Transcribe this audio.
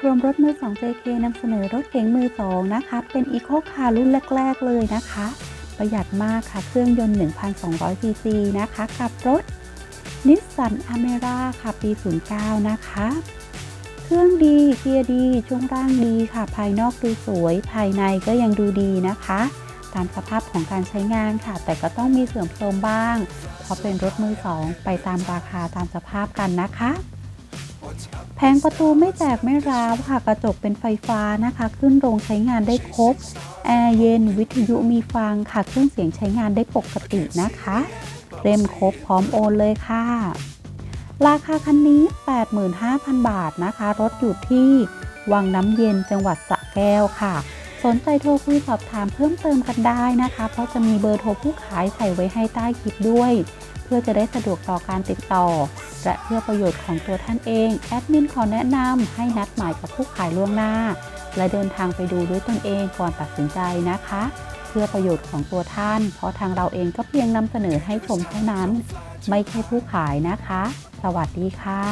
กรมรถมือ2 JK นำเสนอรถเก๋งมือ2นะคะ เป็น Eco Car รุ่นแรก ๆ เลยนะคะ ประหยัดมากค่ะ เครื่องยนต์ 1,200ซีซีนะคะ กับรถ Nissan Almera ค่ะ ปี 09 นะคะ เครื่องดี เกียร์ดี ช่วงล่างดีค่ะ ภายนอกดูสวย ภายในก็ยังดูดีนะคะ ตามสภาพของการใช้งานค่ะ แต่ก็ต้องมีเสื่อมโทรมบ้าง เพราะเป็นรถมือสอง ไปตามราคาตามสภาพกันนะคะ แผงประตูไม่แตกไม่ร้าวค่ะกระจกเป็นไฟฟ้านะคะ ขึ้นโรงใช้งานได้ครบ แอร์เย็นวิทยุมีฟังค่ะเครื่องเสียงใช้งานได้ปกตินะคะเต็มครบพร้อมโอนเลยค่ะ ราคาคันนี้ 85,000 บาทนะคะ รถอยู่ที่วังน้ำเย็นจังหวัดสระแก้วค่ะ นใจโทรคุยสอบถามเพิ่มเติมกันได้นะคะ เพราะจะมีเบอร์โทรผู้ขายใส่ไว้ให้ใต้คลิปด้วย เพื่อจะได้สะดวกต่อการติดต่อ และเพื่อประโยชน์ของตัวท่านเอง แอดมินขอแนะนำให้นัดหมายกับผู้ขายล่วงหน้า และเดินทางไปดูด้วยตนเองก่อนตัดสินใจนะคะ เพื่อประโยชน์ของตัวท่าน เพราะทางเราเองก็เพียงนำเสนอให้ชมเท่านั้น ไม่ใช่ผู้ขายนะคะ สวัสดีค่ะ